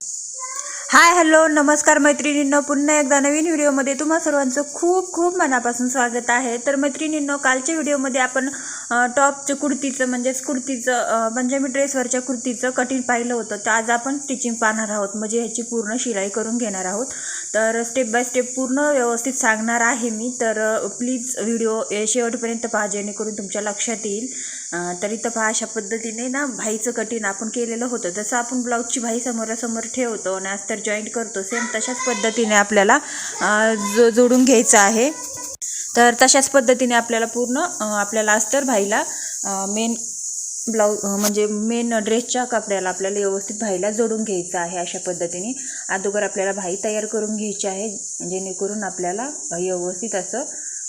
Hi hello नमस्कार मैत्रिणींनो. पुन्हा एकदा नवीन व्हिडिओमध्ये तुम्हा सर्वांचं खूप खूप मनापासून स्वागत आहे. तर मैत्रिणींनो कालच्या व्हिडिओमध्ये आपण टॉपचं कुर्तीचं म्हणजेच कुर्तीचं पंजाबी म्हणजे ड्रेसवरच्या कुर्तीचं कटिंग पाहिलं होतं. तर आज आपण स्टिचिंग पाहणार आहोत. म्हणजे ह्याची पूर्ण शिलाई करून घेणार आहोत. तर स्टेप बाय स्टेप पूर्ण व्यवस्थित सांगणार आहे मी. तर प्लीज व्हिडिओ शेवटपर्यंत पहा जेणेकरून तुमच्या लक्षात येईल. तरी तर इथं पहा अशा पद्धतीने ना भाईचं कटिंग आपण केलेलं होतं. जसं आपण ब्लाऊजची भाई समोरासमोर ठेवतो आणि अस्तर जॉईंट करतो सेम तशाच पद्धतीने आपल्याला जो जोडून घ्यायचं आहे. तर तशाच पद्धतीने आपल्याला पूर्ण आपल्याला अस्तर भाईला मेन ब्लाऊज म्हणजे मेन ड्रेसच्या कपड्याला आपल्याला व्यवस्थित भाईला जोडून घ्यायचं आहे अशा पद्धतीने. अगोदर आपल्याला भाई तयार करून घ्यायची आहे जेणेकरून आपल्याला व्यवस्थित असं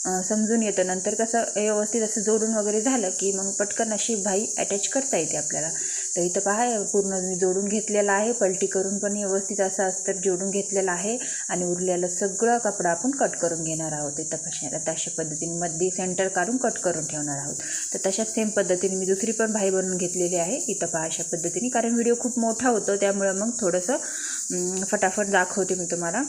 समजून येतं. नंतर कसं व्यवस्थित असं जोडून वगैरे झालं की मग पटकन अशी भाई अटॅच करता येते आपल्याला. तर इथं पहा पूर्ण मी जोडून घेतलेलं आहे. पलटी करून पण व्यवस्थित असं अस्तर जोडून घेतलेलं आहे. आणि उरलेलं सगळं कपडा आपण कट करून घेणार आहोत. इथं कशा तशा पद्धतीने मध्ये सेंटर काढून कट करून ठेवणार आहोत. तर तशाच सेम पद्धतीने मी दुसरी पण भाई बनवून घेतलेली आहे. इथं पहा अशा पद्धतीने. कारण व्हिडिओ खूप मोठा होतो. त्यामुळं मग थोडंसं फटाफट दाखवते मी तुम्हाला.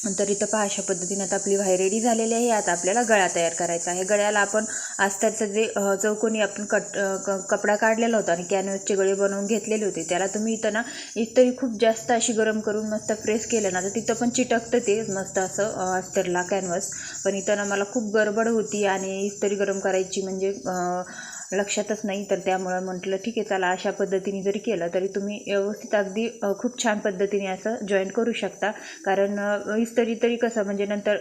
तर इथं पहा अशा पद्धतीने आता आपली व्हाय रेडी झालेली आहे. आता आपल्याला गळा तयार करायचा आहे. गळ्याला आपण आस्तरचं जे चौकोनी आपण कट क- कपडा काढलेला होता आणि कॅनव्हसचे गळे बनवून घेतलेले होते त्याला तुम्ही इथं ना इस्त्री खूप जास्त अशी गरम करून मस्त प्रेस केलं ना तर तिथं पण चिटकतं ते मस्त असं अस्तरला कॅनव्हस. पण इथं ना मला खूप गडबड होती आणि इस्तरी गरम करायची म्हणजे लक्षातच नाही तर त्यामुळं म्हटलं ठीक आहे चला अशा पद्धतीने जरी केलं तरी तुम्ही व्यवस्थित अगदी खूप छान पद्धतीने असं जॉईन करू शकता. कारण इस्तरी तरी कसं म्हणजे नंतर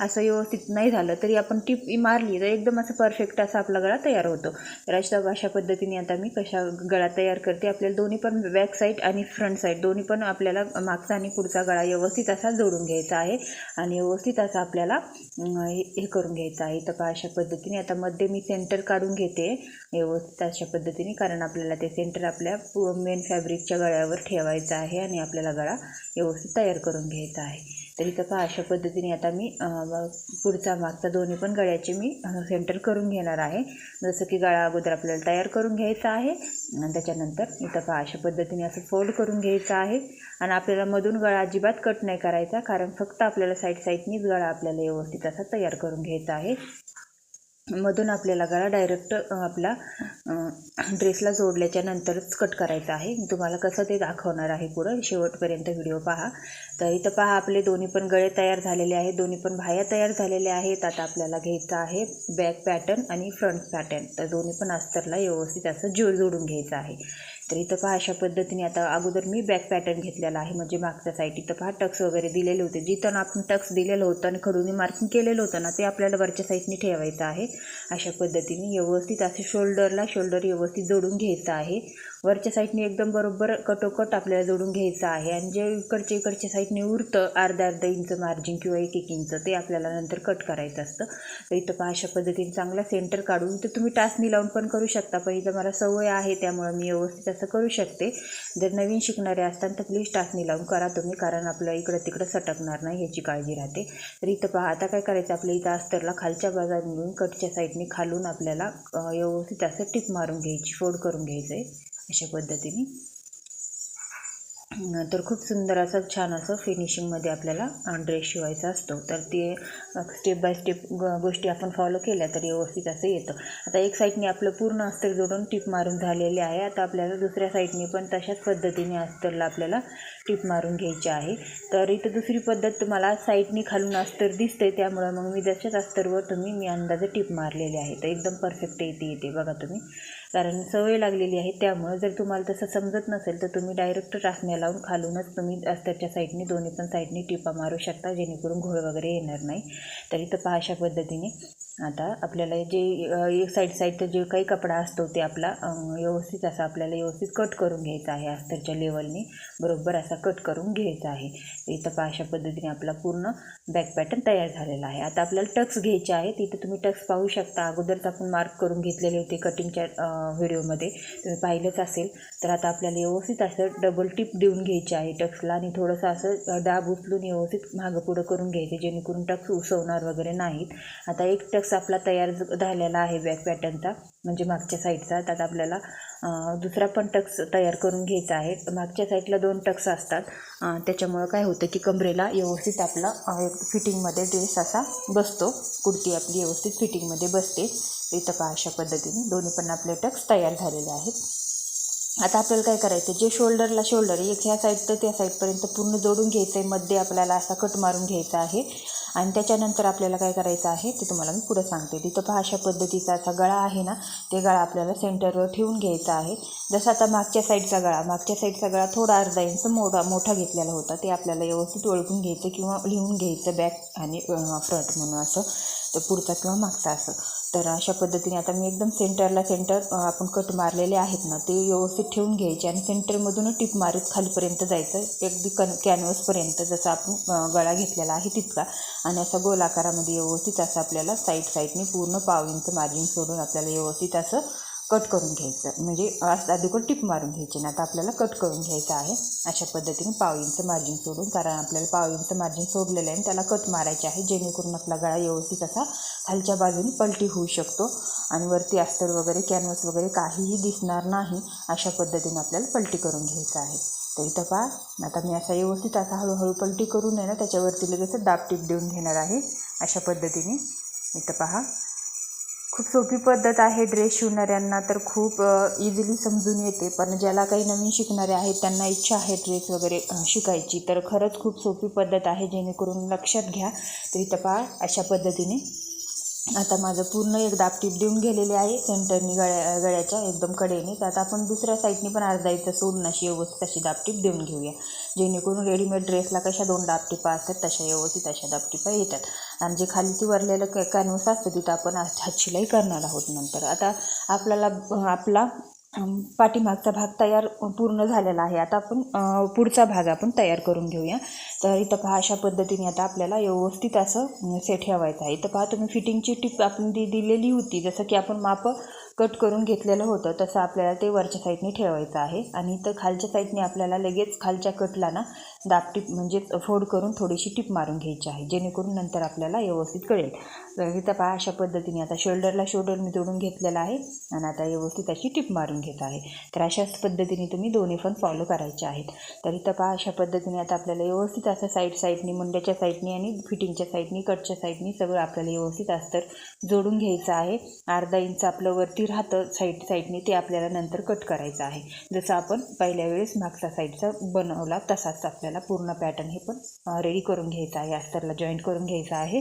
असं व्यवस्थित नाही झालं तरी आपण टिप मारली तर एकदम असं परफेक्ट असा आपला गळा तयार होतो. तर अशा अशा पद्धतीने आता मी कशा गळा तयार करते आपल्याला दोन्ही पण बॅक साईड आणि फ्रंट साईड दोन्ही पण आपल्याला मागचा आणि पुढचा गळा व्यवस्थित असा जोडून घ्यायचा आहे आणि व्यवस्थित असा आपल्याला हे हे करून घ्यायचं आहे. तर अशा पद्धतीने आता मध्ये मी सेंटर काढून घेते. व्यवस्थित अशा पद्धतीने कारण आपल्याला ते सेंटर आपल्या मेन फॅब्रिकच्या गळ्यावर ठेवायचं आहे आणि आपल्याला गळा व्यवस्थित तयार करून घ्यायचा आहे. तर इथं पहा अशा पद्धतीने आता मी पुढचा मागचा दोन्ही पण गळ्याचे मी सेंटर करून घेणार आहे. जसं की गळा अगोदर आपल्याला तयार करून घ्यायचा आहे आणि त्याच्यानंतर इथं पहा अशा पद्धतीने असं फोल्ड करून घ्यायचं आहे. आणि आपल्याला मधून गळा अजिबात कट नाही करायचा कारण फक्त आपल्याला साईड साईडनीच गळा आपल्याला व्यवस्थित असा तयार करून घ्यायचा आहे. मधून आपल्याला गळा डायरेक्ट आपला ड्रेसला जोडल्याच्या नंतरच कट करायचा आहे. मी तुम्हाला कसं ते दाखवणार आहे पुढं. शेवटपर्यंत व्हिडिओ पहा. तर इथं पहा आपले दोन्ही पण गळे तयार झालेले आहेत. दोन्ही पण भाया तयार झालेल्या आहेत. आता आपल्याला घ्यायचं आहे बॅक पॅटर्न आणि फ्रंट पॅटर्न तर दोन्ही पण अस्तरला व्यवस्थित असं जोड जोडून घ्यायचं आहे. तर इथं पहा अशा पद्धतीने आता अगोदर मी बॅक पॅटर्न घेतलेला आहे. म्हणजे मागच्या साईड इथं पहा टक्स वगैरे दिलेले होते. जिथं आपण टक्स दिलेलं होतं आणि खडूनी मार्किंग केलेलं होतं ना ते आपल्याला वरच्या साईडने ठेवायचं आहे. अशा पद्धतीने व्यवस्थित असे शोल्डरला शोल्डर व्यवस्थित जोडून घ्यायचं आहे. वरच्या साईडने एकदम बरोबर कटोकट आपल्याला जोडून घ्यायचं आहे. आणि जे इकडच्या इकडच्या साईडने उरतं अर्धा अर्धा इंच मार्जिन किंवा एक एक इंच ते आपल्याला नंतर कट करायचं असतं. तर इथं पहा अशा पद्धतीने चांगला सेंटर काढून तर तुम्ही टाचणी लावून पण करू शकता. पण इथं मला सवय आहे त्यामुळं मी व्यवस्थित असं करू शकते. जर नवीन शिकणारे असताना तर प्लीज टाचणी लावून करा तुम्ही कारण आपलं इकडं तिकडं सटकणार नाही ह्याची काळजी राहते. तर इथं पहा आता काय करायचं आपल्या इथं अस्तरला खालच्या बाजून कटच्या साईडने खालून आपल्याला व्यवस्थित असं टिप मारून घ्यायची फोड करून घ्यायचं आहे अशा पद्धतीने. तर खूप सुंदर असं छान असं फिनिशिंगमध्ये आपल्याला ड्रेस शिवायचा असतो. तर ते स्टेप बाय स्टेप गोष्टी आपण फॉलो केल्या तर व्यवस्थित असं येतं. आता एक साईडने आपलं पूर्ण अस्तर जोडून टिप मारून झालेले आहे. आता आपल्याला दुसऱ्या साईडने पण तशाच पद्धतीने अस्तरला आपल्याला टिप मारून घ्यायची आहे. तर इथं दुसरी पद्धत तुम्हाला साईडने खालून अस्तर दिसते त्यामुळं मग मी जशाच अस्तरवर तुम्ही मी अंदाजे टिप मारलेले आहे. तर एकदम परफेक्ट येते येते बघा तुम्ही. कारण सवय लागलेली आहे. त्यामुळं जर तुम्हाला तसं समजत नसेल तर तुम्ही डायरेक्ट टाकण्या लावून खालूनच तुम्ही अस्तरच्या साईडने दोन्ही पण साईडने टिपा मारू शकता जेणेकरून घोळ वगैरे येणार नाही. तर इथं पहा अशा पद्धतीने. आता आपल्याला जे एक साईड साईडचा जे काही कपडा असतो ते आपला व्यवस्थित असा आपल्याला व्यवस्थित कट करून घ्यायचा आहे. अस्तरच्या लेवलने बरोबर असा कट करून घ्यायचा आहे. इथं पहा अशा पद्धतीने आपला पूर्ण बॅक पॅटर्न तयार झालेला आहे. आता आपल्याला टक्स घ्यायचे आहेत. इथं तुम्ही टक्स पाहू शकता. अगोदरच आपण मार्क करून घेतलेले होते कटिंगच्या व्हिडिओमध्ये तुम्ही पाहिलंच असेल. तर आता आपल्याला व्यवस्थित असं डबल टिप देऊन घ्यायची आहे टक्सला आणि थोडंसं असं दाब उचलून व्यवस्थित मागं पुढं करून घ्यायचे जेणेकरून टक्स उसवणार वगैरे नाहीत. आता एक टक्स आपला तयार झालेला आहे बॅक पॅटर्नचा म्हणजे मागच्या साईडचा त्यात आपल्याला दुसरा पण टक्स तयार करून घ्यायचा आहे. मागच्या साईडला दोन टक्स असतात. त्याच्यामुळं काय होतं की कमरेला व्यवस्थित आपला एक फिटिंगमध्ये ड्रेस असा बसतो. कुर्ती आपली व्यवस्थित फिटिंगमध्ये बसते. इथं पहा अशा पद्धतीने. दोन्ही पण आपले टक्स तयार झालेले आहेत. आता आपल्याला काय करायचं जे शोल्डरला शोल्डर एक ह्या साईड तर त्या साईडपर्यंत पूर्ण जोडून घ्यायचं आहे मध्ये आपल्याला असा कट मारून घ्यायचा आहे. आणि त्याच्यानंतर आपल्याला काय करायचं आहे ते तुम्हाला मी पुढं सांगते. तिथं पहा अशा पद्धतीचा असा गळा आहे ना ते गळा आपल्याला सेंटरवर ठेवून घ्यायचा आहे. जसं आता मागच्या साईडचा गळा मागच्या साईडचा गळा थोडा अर्धा इंच मोठा मोठा घेतलेला होता. ते आपल्याला व्यवस्थित ओळखून घ्यायचं किंवा लिहून घ्यायचं बॅक आणि फ्रंट म्हणून असं. पुढचा किंवा मागचा असं. तर अशा पद्धतीने आता मी एकदम सेंटरला सेंटर आपण कट मारलेले आहेत ना ते व्यवस्थित ठेवून घ्यायचे आणि सेंटरमधूनच टिप मारत खालीपर्यंत जायचं अगदी कन कॅनव्हसपर्यंत जसं आपण गळा घेतलेला आहे तितका. आणि असा गोलाकारामध्ये व्यवस्थित असं आपल्याला साईड साईडने पूर्ण पाव इंच मार्जिन सोडून आपल्याला व्यवस्थित असं कट करून घ्यायचं. म्हणजे असं अगोदर टिप मारून घ्यायची ना आता आपल्याला कट करून घ्यायचं आहे. अशा पद्धतीने पाव इंच मार्जिन सोडून कारण आपल्याला पाव इंच मार्जिन सोडलेलं आहे आणि त्याला कट मारायचे आहे जेणेकरून आपला गळा व्यवस्थित असा खालच्या बाजूने पलटी होऊ शकतो. आणि वरती अस्तर वगैरे कॅनव्हस वगैरे काहीही दिसणार नाही अशा पद्धतीने आपल्याला पलटी करून घ्यायचं आहे. तर इथं पहा आता मी असा व्यवस्थित असा हळूहळू पलटी करून आहे ना त्याच्यावरती लगेच दाब टीप देऊन घेणार आहे. अशा पद्धतीने. इथं पहा खूप सोपी पद्धत आहे ड्रेस शिवणाऱ्यांना तर खूप इझिली समजून येते. पण ज्याला काही नवीन शिकणारे आहेत त्यांना इच्छा आहे ड्रेस वगैरे शिकायची. तर खरंच खूप सोपी पद्धत आहे जेणेकरून लक्षात घ्या. तर तपा अशा पद्धतीने आता माझं पूर्ण एक दापटीप देऊन गेलेले आहे सेंटरनी गळ्या गळ्याच्या एकदम कडेने. तर आता आपण दुसऱ्या साईडनी पण अर्धा इथं सोडून अशी व्यवस्थित अशी दापटीप देऊन घेऊया. जेणेकरून रेडीमेड ड्रेसला कशा दोन दाबटिपा असतात तशा व्यवस्थित अशा दाबटिपा येतात. आणि जे खाली ती वरलेलं क कॅनव्हस असतं तिथं आपण हातशिलाई करणार आहोत नंतर. आता आपल्याला आपला पाठीमागचा भाग तयार पूर्ण झालेला आहे. आता आपण पुढचा भाग आपण तयार करून घेऊया. तर इथं पहा अशा पद्धतीने आता आपल्याला व्यवस्थित असं सेट ठेवायचं आहे. इथं पहा तुम्ही फिटिंगची टिप आपण दी दिलेली होती. जसं की आपण माप कट करून घेतलेलं होतं तसं आपल्याला ते वरच्या साईडने ठेवायचं आहे. आणि इथं खालच्या साईडने आपल्याला लगेच खालच्या कटला ना दाबटीप म्हणजेच फोड करून थोडीशी टिप मारून घ्यायची आहे जेणेकरून नंतर आपल्याला व्यवस्थित कळेल. तर इथं पहा अशा पद्धतीने आता शोल्डरला शोल्डर मी जोडून घेतलेला आहे आणि आता व्यवस्थित अशी टिप मारून घेत आहे. तर अशाच पद्धतीने तुम्ही दोन्ही पण फॉलो करायचे आहेत. तर इथं पहा अशा पद्धतीने आता आपल्याला व्यवस्थित असं साईड साईडनी मुंड्याच्या साईडनी आणि फिटिंगच्या साईडनी कटच्या साईडनी सगळं आपल्याला व्यवस्थित अस्तर जोडून घ्यायचं आहे. अर्धा इंच आपलं वरती राहतं साईड साईडने ते आपल्याला नंतर कट करायचं आहे. जसं आपण पहिल्या वेळेस मागचा साईडचा बनवला तसाच आपल्याला पूर्ण पॅटर्न हे पण रेडी करून घ्यायचं आहे. अस्तरला जॉईंट करून घ्यायचं आहे.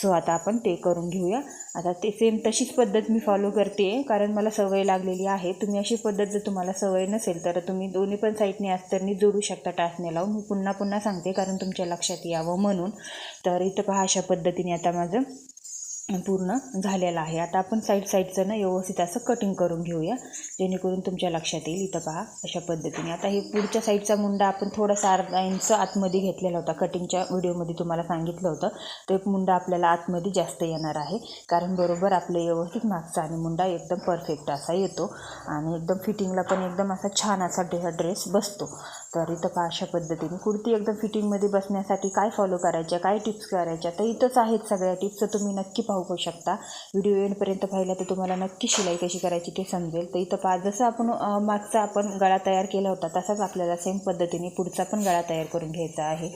सो आता आपण ते करून घेऊया. आता ते सेम तशीच पद्धत मी फॉलो करते कारण मला सवय लागलेली आहे. तुम्ही अशी पद्धत जर तुम्हाला सवय नसेल तर तुम्ही दोन्ही पण साईडने अस्तरनी जोडू शकता टाचने लावून. मी पुन्हा पुन्हा सांगते कारण तुमच्या लक्षात यावं म्हणून. तर इथं पहा अशा पद्धतीने आता माझं पूर्ण झालेला आहे. आता आपण साईड साईडचं ना व्यवस्थित असं कटिंग करून घेऊया. जेणेकरून तुमच्या लक्षात येईल. इथं पहा अशा पद्धतीने. आता हे पुढच्या साईडचा मुंडा आपण थोडासा अर्धा इंच आतमध्ये घेतलेला होता. कटिंगच्या व्हिडिओमध्ये तुम्हाला सांगितलं होतं. तो एक मुंडा आपल्याला आतमध्ये जास्त येणार आहे. कारण बरोबर आपलं व्यवस्थित मागचा आणि मुंडा एकदम परफेक्ट असा येतो. आणि एकदम फिटिंगला पण एकदम असा छान असा ड्रेस बसतो. तर इथं पहा अशा पद्धतीने? कुर्ती एकदम फिटिंगमध्ये बसण्यासाठी काय फॉलो करायच्या? काय टिप्स करायच्या? तर इथंच आहेत सगळ्या टिप्स तर तुम्ही नक्की पाहू शकता. व्हिडिओ एंडपर्यंत पाहिला तर तुम्हाला नक्की शिलाई कशी करायची ते समजेल. तर इथं पहा जसं आपण मागचा आपण गळा तयार केला होता तसाच आपल्याला सेम पद्धतीने पुढचा पण गळा तयार करून घ्यायचा आहे.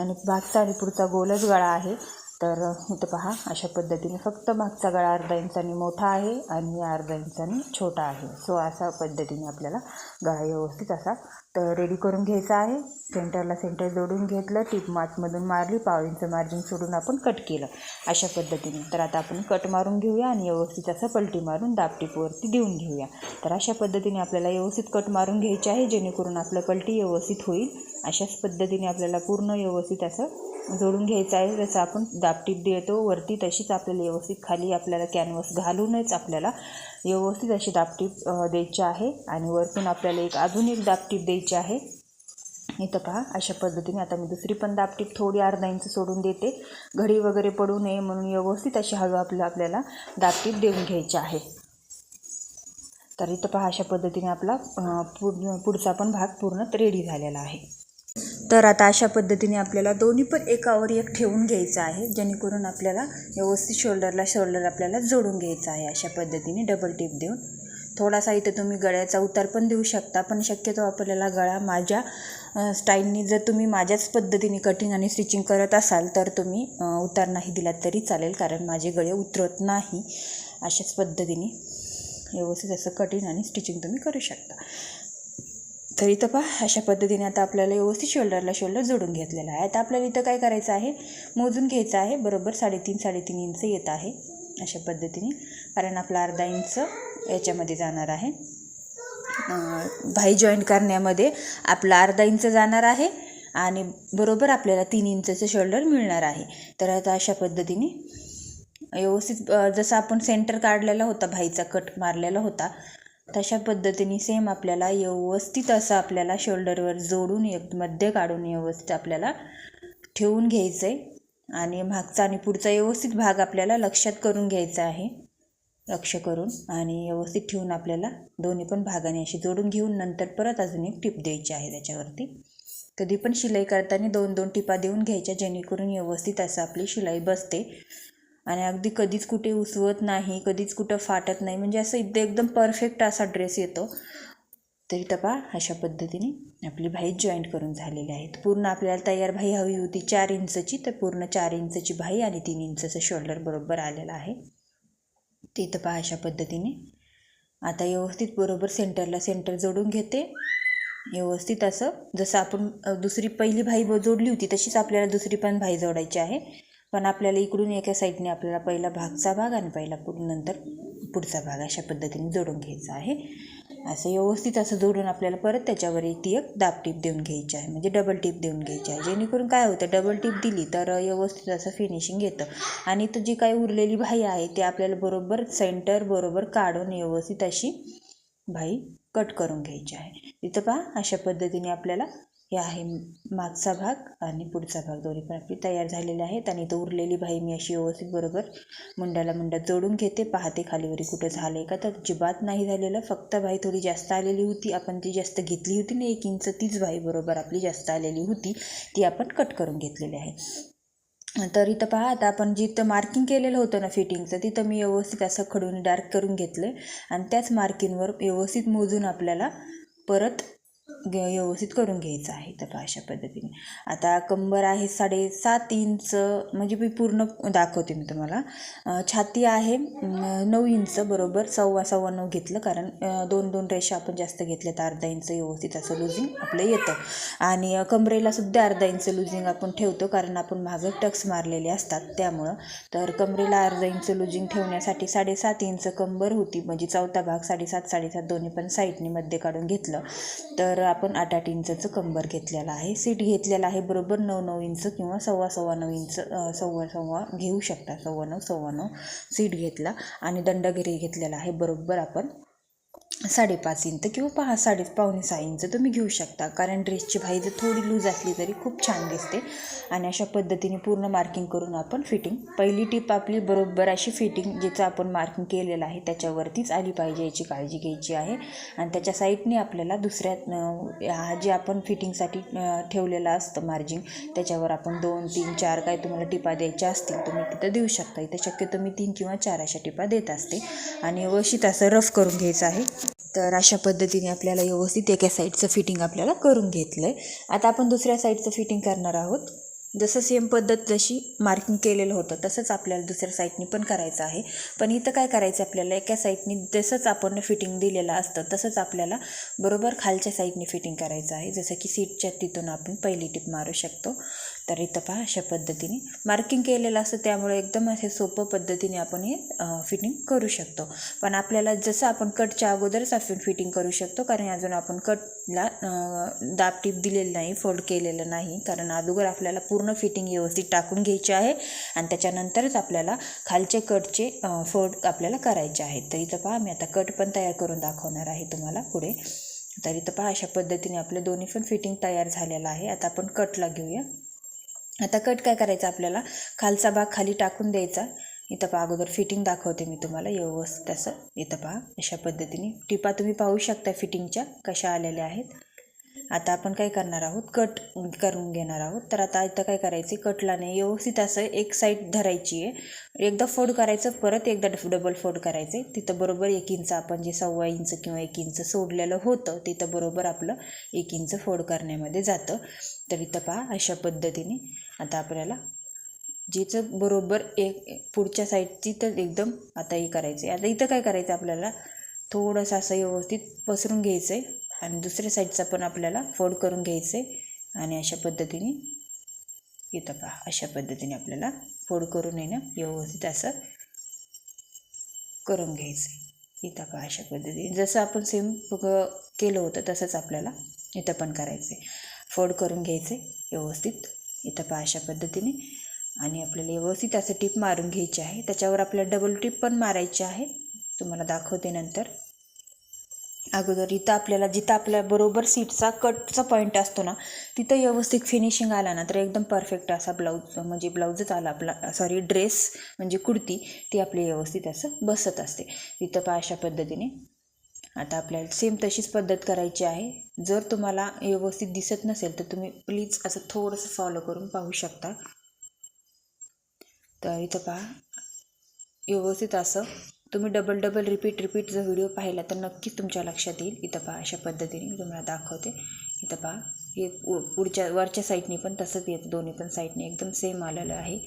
आणि मागचा आणि पुढचा गोलच गळा आहे. तर इथं पहा अशा पद्धतीने फक्त मागचा गळा अर्धा इंचानी मोठा आहे आणि अर्धा इंचानी छोटा आहे. सो अशा पद्धतीने आपल्याला गळा व्यवस्थित असा तर रेडी करून घ्यायचा आहे. सेंटरला सेंटर जोडून घेतलं. टिप मातमधून मारली. पाव इंच मार्जिन सोडून आपण कट केलं. अशा पद्धतीने. तर आता आपण कट मारून घेऊया आणि व्यवस्थित असं पलटी मारून दापटीपवरती देऊन घेऊया. तर अशा पद्धतीने आपल्याला व्यवस्थित कट मारून घ्यायचे आहे. जेणेकरून आपलं पलटी व्यवस्थित होईल. अशाच पद्धतीने आपल्याला पूर्ण व्यवस्थित असं जोडून घ्यायचं आहे. जसं आपण दापटीप देतो वरती तशीच आपल्याला व्यवस्थित खाली आपल्याला कॅनव्हस घालूनच आपल्याला व्यवस्थित अशी दाबटीप द्यायची आहे आणि वरतून आपल्याला एक अजून एक दाबटीप द्यायची आहे. इथं पहा अशा पद्धतीने आता मी दुसरी पण दाबटीप थोडी अर्धा इंच सोडून देते. घडी वगैरे पडू नये म्हणून व्यवस्थित अशी हळू आपलं आपल्याला दाबटीप देऊन घ्यायची आहे. तर इथं पहा अशा पद्धतीने आपला पुढ पुढचा पण भाग पूर्ण रेडी झालेला आहे. तर आता अशा पद्धतीने आपल्याला दोन्ही पण एकावर एक ठेवून घ्यायचं आहे जेणेकरून आपल्याला व्यवस्थित शोल्डरला शोल्डर आपल्याला जोडून घ्यायचं आहे अशा पद्धतीने डबल टिप देऊन. थोडासा इथं तुम्ही गळ्याचा उतार पण देऊ शकता पण शक्यतो आपल्याला गळा माझ्या स्टाईलनी जर तुम्ही माझ्याच पद्धतीने कटिंग आणि स्टिचिंग करत असाल तर तुम्ही उतार नाही दिलात तरी चालेल कारण माझे गळे उतरत नाही. अशाच पद्धतीने व्यवस्थित असं कटिंग आणि स्टिचिंग तुम्ही करू शकता. तरी तर पहा अशा पद्धतीने आता आपल्याला व्यवस्थित शोल्डरला शोल्डर जोडून घेतलेला आहे. आता आपल्याला इथं काय करायचं आहे? मोजून घ्यायचं आहे. बरोबर साडेतीन साडेतीन इंच येत आहे अशा पद्धतीने. कारण आपला अर्धा इंच याच्यामध्ये जाणार आहे. भाई जॉईंट करण्यामध्ये आपला अर्धा इंच जाणार आहे आणि बरोबर आपल्याला तीन इंचचं शोल्डर मिळणार आहे. तर आता अशा पद्धतीने व्यवस्थित जसं आपण सेंटर काढलेला होता भाईचा कट मारलेला होता तशा पद्धतीने सेम आपल्याला व्यवस्थित असं आपल्याला शोल्डरवर जोडून एक मध्ये काढून व्यवस्थित आपल्याला ठेवून घ्यायचं आहे आणि मागचा आणि पुढचा व्यवस्थित भाग आपल्याला लक्षात करून घ्यायचा आहे. लक्ष करून आणि व्यवस्थित ठेवून आपल्याला दोन्ही पण भागाने अशी जोडून घेऊन नंतर परत अजून एक टिप द्यायची आहे त्याच्यावरती. कधी पण शिलाई करताना दोन दोन टिपा देऊन घ्यायच्या जेणेकरून व्यवस्थित असं आपली शिलाई बसते. आणि अगदी कधीच कुठे उसवत नाही कधीच कुठं फाटत नाही. म्हणजे असं इथे एकदम परफेक्ट असा ड्रेस येतो. तरी तपा अशा पद्धतीने आपली भाई जॉईंट करून झालेली आहेत. पूर्ण आपल्याला तयार भाई हवी होती चार इंचची तर पूर्ण चार इंचची भाई आणि तीन इंचचं शोल्डर बरोबर आलेलं आहे. ते तपा पहा अशा पद्धतीने. आता व्यवस्थित बरोबर सेंटरला सेंटर जोडून घेते. व्यवस्थित असं जसं आपण दुसरी पहिली भाई ब- जोडली होती तशीच आपल्याला दुसरी पण भाई जोडायची आहे. पण आपल्याला इकडून एका साईडने आपल्याला पहिला भागचा भाग आणि पहिला पुढ नंतर पुढचा भाग अशा पद्धतीने जोडून घ्यायचा आहे. असं व्यवस्थित असं जोडून आपल्याला परत त्याच्यावर ती एक दाब टीप देऊन घ्यायची आहे. म्हणजे डबल टीप देऊन घ्यायची आहे. जेणेकरून काय होतं डबल टीप दिली तर व्यवस्थित असं फिनिशिंग येतं. आणि इथं जी काही उरलेली भाई आहे ती आपल्याला बरोबर सेंटर बरोबर काढून व्यवस्थित अशी भाई कट करून घ्यायची आहे. तिथं पहा अशा पद्धतीने आपल्याला हे आहे मागचा भाग आणि पुढचा भाग. दोन्ही पण आपली तयार झालेले आहेत आणि इथं उरलेली भाई मी अशी व्यवस्थित बरोबर मुंडाला मुंडा जोडून घेते. पाहते खालीवरी कुठं झालं आहे का? तर अजिबात नाही झालेलं. फक्त भाई थोडी जास्त आलेली होती. आपण ती जास्त घेतली होती ना एक इंच तीच भाई बरोबर आपली जास्त आलेली होती. ती आपण कट करून घेतलेली आहे. तर इथं पहा आता आपण जिथं मार्किंग केलेलं होतं ना फिटिंगचं तिथं मी व्यवस्थित असं खडून डार्क करून घेतलं आणि त्याच मार्किंगवर व्यवस्थित मोजून आपल्याला परत ग व्यवस्थित करून घ्यायचं आहे तर अशा पद्धतीने. आता कंबर आहे साडेसात इंच म्हणजे मी पूर्ण दाखवते मी तुम्हाला. छाती आहे नऊ इंच बरोबर सव्वा सव्वा नऊ घेतलं कारण दोन दोन रेषा आपण जास्त घेतल्या तर अर्धा इंच व्यवस्थित असं लुझिंग आपलं येतं. आणि अं, कमरेला सुद्धा अर्धा इंच लुझिंग आपण ठेवतो कारण आपण मागं टक्स मारलेले असतात त्यामुळं. तर कमरेला अर्धा इंच लुझिंग ठेवण्यासाठी साडेसात इंच कंबर होती म्हणजे चौथा भाग साडेसात साडेसात दोन्ही पण साईडने मध्ये काढून घेतलं. तर तर आपण आठ आठ इंचचं कंबर घेतलेलं आहे. सीट घेतलेला आहे बरोबर नऊ नऊ इंच किंवा सव्वा सव्वा नऊ इंच सव्वा सव्वा घेऊ शकता. सव्वा नऊ सव्वा नऊ सीट घेतला. आणि दंडगिरी घेतलेला आहे बरोबर आपण साडेपाच इंच किंवा पहा साडे पावणे सहा इंच तुम्ही घेऊ शकता. कारण ड्रेसची भाई जर थोडी लूज असली तरी खूप छान दिसते. आणि अशा पद्धतीने पूर्ण मार्किंग करून आपण फिटिंग पहिली टीप आपली बरोबर अशी फिटिंग जिचं आपण मार्किंग केलेलं आहे त्याच्यावरतीच आली पाहिजे याची काळजी घ्यायची आहे. आणि त्याच्या साईडने आपल्याला दुसऱ्या हा जे आपण फिटिंगसाठी ठेवलेलं असतं मार्जिन त्याच्यावर आपण दोन तीन चार काय तुम्हाला टिपा द्यायच्या असतील तुम्ही तिथं देऊ शकता. इथं शक्यतो मी तीन किंवा चार अशा टिपा देत असते. आणि व्यवस्थित असं रफ करून घ्यायचं आहे. तर अशा पद्धतीने आपल्याला व्यवस्थित एका साईडचं फिटिंग आपल्याला करून घेतलं आहे आता आपण दुसऱ्या साईडचं फिटिंग करणार आहोत. जसं सेम पद्धत जशी मार्किंग केलेलं होतं तसंच आपल्याला दुसऱ्या साईडनी पण करायचं आहे. पण इथं काय करायचं आपल्याला? एका साईडनी जसंच आपण फिटिंग दिलेलं असतं तसंच आपल्याला बरोबर खालच्या साईडने फिटिंग करायचं आहे. जसं की सीटच्या तिथून आपण पहिली टिप मारू शकतो. तर इथं पहा अशा पद्धतीने. मार्किंग केलेलं असतं त्यामुळे एकदम असे सोपं पद्धतीने आपण हे फिटिंग करू शकतो. पण आपल्याला जसं आपण कटच्या अगोदरच आपण फिटिंग करू शकतो कारण अजून आपण कटला दाब टीप दिलेली नाही फोल्ड केलेलं नाही. कारण अगोदर आपल्याला पूर्ण फिटिंग व्यवस्थित टाकून घ्यायची आहे आणि त्याच्यानंतरच आपल्याला खालचे कटचे फोल्ड आपल्याला करायचे आहेत तर इथं पहा मी आता कट पण तयार करून दाखवणार आहे तुम्हाला पुढे. तर इथं पहा अशा पद्धतीने आपले दोन्ही पण फिटिंग तयार झालेलं आहे. आता आपण कटला घेऊया. आता कट काय करायचं आपल्याला? खालचा भाग खाली टाकून द्यायचा. इथं पहा अगोदर फिटिंग दाखवते मी तुम्हाला. व्यवस्थित असं. इथं पहा अशा पद्धतीने. टिपा तुम्ही पाहू शकता फिटिंगच्या कशा आलेल्या आहेत. आता आपण काय करणार आहोत? कट करून घेणार आहोत. तर आता इथं काय करायचं कटला नाही. व्यवस्थित असं एक साईड धरायची आहे. एकदा फोड करायचं परत एकदा डबल फोल्ड करायचे तिथं बरोबर एक इंच आपण जे सव्वा इंच किंवा एक इंच सोडलेलं होतं तिथं बरोबर आपलं एक इंच फोड करण्यामध्ये जातं. तर इथं पहा अशा पद्धतीने. आता आपल्याला जिचं बरोबर एक पुढच्या साईडची तर एकदम आता हे करायचं आहे आता इथं काय करायचं आपल्याला? थोडंसं असं व्यवस्थित पसरून घ्यायचं आहे आणि दुसऱ्या साईडचा पण आपल्याला फोल्ड करून घ्यायचं आहे आणि अशा पद्धतीने येतं पहा अशा पद्धतीने आपल्याला फोड करून आहे ना व्यवस्थित असं करून घ्यायचं आहे इथं पहा अशा पद्धतीने. जसं आपण सेम केलं होतं तसंच आपल्याला इथं पण करायचं आहे फोड करून घ्यायचं आहे व्यवस्थित. इथं पहा अशा पद्धतीने. आणि आपल्याला व्यवस्थित असं टीप मारून घ्यायची आहे. त्याच्यावर आपल्याला डबल टीप पण मारायची आहे. तुम्हाला दाखवते नंतर. अगोदर इथं आपल्याला जिथं आपल्या बरोबर सीटचा कटचा पॉईंट असतो ना तिथं व्यवस्थित फिनिशिंग आला ना तर एकदम परफेक्ट असा ब्लाऊज म्हणजे ब्लाऊजच आला आपला सॉरी ड्रेस म्हणजे कुर्ती ती आपली व्यवस्थित असं बसत असते. तिथं पहा अशा पद्धतीने. आता आपल्याला सेम तशीच पद्धत करायची आहे. जर तुम्हाला व्यवस्थित दिसत नसेल तर तुम्ही प्लीज असं थोडंसं फॉलो करून पाहू शकता. तर इथं पहा. व्यवस्थित असं. तुम्ही डबल डबल रिपीट रिपीट जर व्हिडिओ पाहिला तर नक्कीच तुमच्या लक्षात येईल. इथं पहा अशा पद्धतीने मी तुम्हाला दाखवते. इथं पहा. हे पुढच्या वरच्या साईडने पण तसंच येतं. दोन्ही पण साईडने एकदम सेम आलेलं आहे.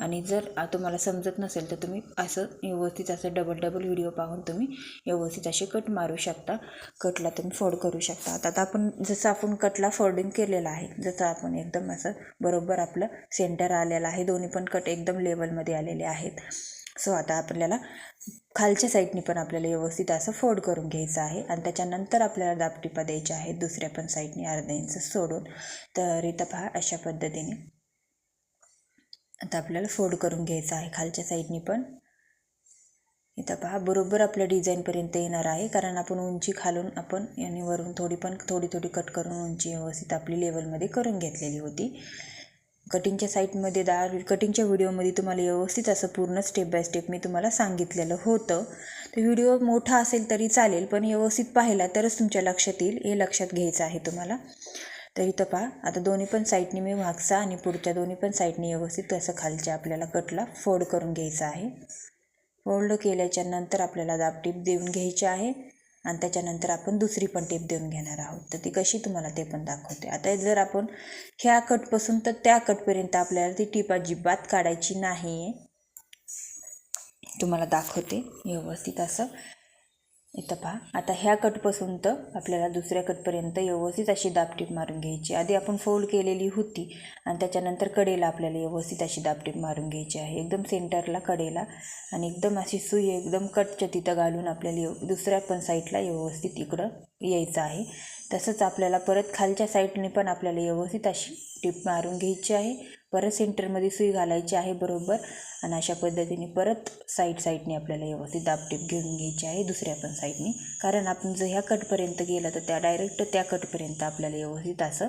आणि जर तुम्हाला समजत नसेल तर तुम्ही असं व्यवस्थित असं डबल डबल व्हिडिओ पाहून तुम्ही व्यवस्थित असे कट मारू शकता. कटला तुम्ही फोड करू शकता. आता आता आपण जसं आपण कटला फोल्डिंग केलेलं आहे जसं आपण एकदम असं बरोबर आपलं सेंटर आलेलं आहे. दोन्ही पण कट एकदम लेवलमध्ये आलेले आहेत. सो आता आपल्याला खालच्या साईडनी पण आपल्याला व्यवस्थित असं फोल्ड करून घ्यायचं आहे. आणि त्याच्यानंतर आपल्याला दापटिपा द्यायच्या आहेत. दुसऱ्या पण साईडनी अर्धा इंच सोडून. तर इथं पहा अशा पद्धतीने. आता आपल्याला फोल्ड करून घ्यायचं आहे खालच्या साईडनी पण. इथं पहा बरोबर आपल्या डिझाईनपर्यंत येणार आहे कारण आपण उंची खालून आपण याने वरून थोडी पण थोडी थोडी कट करून उंची व्यवस्थित आपली लेवलमध्ये करून घेतलेली होती. कटिंगच्या साईटमध्ये दा कटिंगच्या व्हिडिओमध्ये तुम्हाला व्यवस्थित असं पूर्ण स्टेप बाय स्टेप मी तुम्हाला सांगितलेलं होतं. तर व्हिडिओ मोठा असेल तरी चालेल पण व्यवस्थित पाहिला तरच तुमच्या लक्षात येईल हे लक्षात घ्यायचं आहे तुम्हाला. तर इथं पहा आता दोन्ही पण साईडनी मी मागचा आणि पुढच्या दोन्ही पण साईडनी व्यवस्थित असं खालच्या आपल्याला कटला फोल्ड करून घ्यायचं आहे. फोल्ड केल्याच्यानंतर आपल्याला दाब टीप देऊन घ्यायची आहे आणि त्याच्यानंतर आपण दुसरी पण टेप देऊन घेणार आहोत. तर ती कशी तुम्हाला ते पण दाखवते. आता जर आपण ह्या कटपासून तर त्या कटपर्यंत आपल्याला ती टीप अजिबात काढायची नाही आहे तुम्हाला दाखवते व्यवस्थित असं. इथं पहा. आता ह्या कटपासून तर आपल्याला दुसऱ्या कटपर्यंत व्यवस्थित अशी दाबटीप मारून घ्यायची. आधी आपण फोल्ड केलेली होती आणि त्याच्यानंतर कडेला आपल्याला व्यवस्थित अशी दाबटीप मारून घ्यायची आहे. एकदम सेंटरला कडेला आणि एकदम अशी सुई एकदम कटच्या तिथं घालून आपल्याला दुसऱ्या पण साईडला व्यवस्थित इकडं यायचं आहे. तसंच आपल्याला परत खालच्या साईडने पण आपल्याला व्यवस्थित अशी टीप मारून घ्यायची आहे. परत सेंटरमध्ये सुई घालायची आहे बरोबर. आणि अशा पद्धतीने परत साईड साईडने आपल्याला व्यवस्थित दाबटीप घेऊन घ्यायची आहे दुसऱ्या पण साईडने कारण आपण जर ह्या कटपर्यंत गेलं तर त्या डायरेक्ट त्या कटपर्यंत आपल्याला व्यवस्थित असं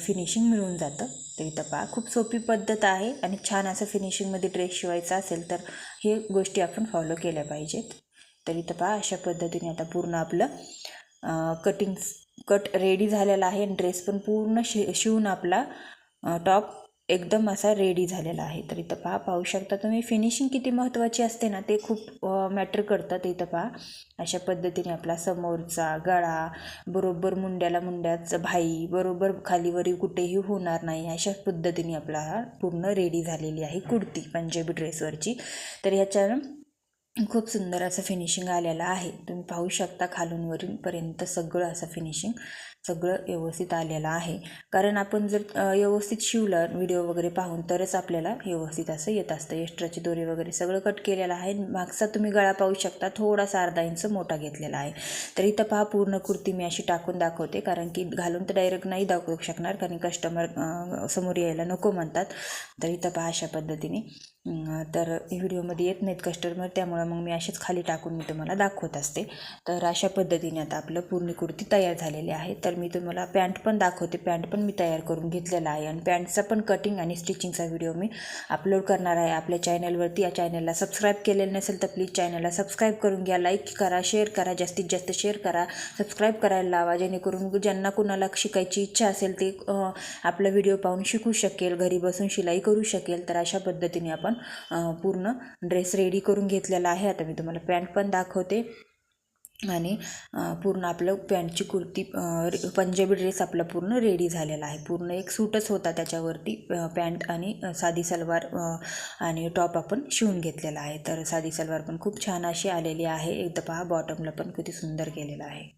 फिनिशिंग मिळून जातं. तर इथं पहा खूप सोपी पद्धत आहे आणि छान असं फिनिशिंगमध्ये ड्रेस शिवायचा असेल तर हे गोष्टी आपण फॉलो केल्या पाहिजेत. तर इथं पहा अशा पद्धतीने आता पूर्ण आपलं कटिंग कट रेडी झालेला आहे आणि ड्रेस पण पूर्ण शि शिवून आपला टॉप एकदम असा रेडी झालेला आहे. तर इथं पहा पाहू शकता तुम्ही फिनिशिंग किती महत्त्वाची असते ना ते खूप मॅटर करतात इथं पहा. अशा पद्धतीने आपला समोरचा गळा बरोबर मुंड्याला मुंड्याचं भाई बरोबर खालीवरी कुठेही होणार नाही अशा पद्धतीने आपला हा पूर्ण रेडी झालेली आहे कुर्ती पंजाबी ड्रेसवरची तर ह्याच्या खूप सुंदर असं फिनिशिंग आलेलं आहे. तुम्ही पाहू शकता खालून वरीलपर्यंत सगळं असं फिनिशिंग सगळं व्यवस्थित आलेलं आहे. कारण आपण जर व्यवस्थित शिवलं व्हिडिओ वगैरे पाहून तरच आपल्याला व्यवस्थित असं येत असतं. एक्स्ट्राची दोरी वगैरे सगळं कट केलेलं आहे. मागचा तुम्ही गळा पाहू शकता थोडासा अर्धा इंच मोठा घेतलेला आहे. तर इथं पहा पूर्ण कुर्ती मी अशी टाकून दाखवते. कारण की घालून तर डायरेक्ट नाही दाखवू शकणार कारण कस्टमर समोर यायला नको म्हणतात. तर इथं पहा अशा पद्धतीने तर व्हिडिओमध्ये येत नाहीत कस्टमर त्यामुळं मग मी असेच खाली टाकून मी तुम्हाला दाखवत असते. तर अशा पद्धतीने आता आपलं पूर्ण कुर्ती तयार झालेली आहे. तर मी तुम्हाला पॅन्ट पण दाखवते. पॅन्ट पण मी तयार करून घेतलेला आहे. आणि पॅन्टचा पण कटिंग आणि स्टिचिंगचा व्हिडिओ मी अपलोड करणार आहे. आपल्या चॅनलवरती या चॅनलला सबस्क्राईब केलेलं नसेल तर प्लीज चॅनलला सबस्क्राईब करून घ्या. लाईक करा शेअर करा जास्तीत जास्त शेअर करा. सबस्क्राईब करायला लावा. जेणेकरून ज्यांना कुणाला शिकायची इच्छा असेल ते आपला व्हिडिओ पाहून शिकू शकेल घरी बसून शिलाई करू शकेल. तर अशा पद्धतीने आपण आपण पूर्ण ड्रेस रेडी करून घेतलेला आहे. आता मी तुम्हाला पॅन्ट पण दाखवते. आणि पूर्ण आपलं पॅन्टची कुर्ती पंजाबी ड्रेस आपला पूर्ण रेडी झालेला आहे. पूर्ण एक सूटच होता त्याच्यावरती पॅन्ट आणि साधी सलवार आणि टॉप आपण शिवून घेतलेला आहे. तर साधी सलवार पण खूप छान अशी आलेली आहे. एकदा पहा बॉटमला पण किती सुंदर केलेला आहे.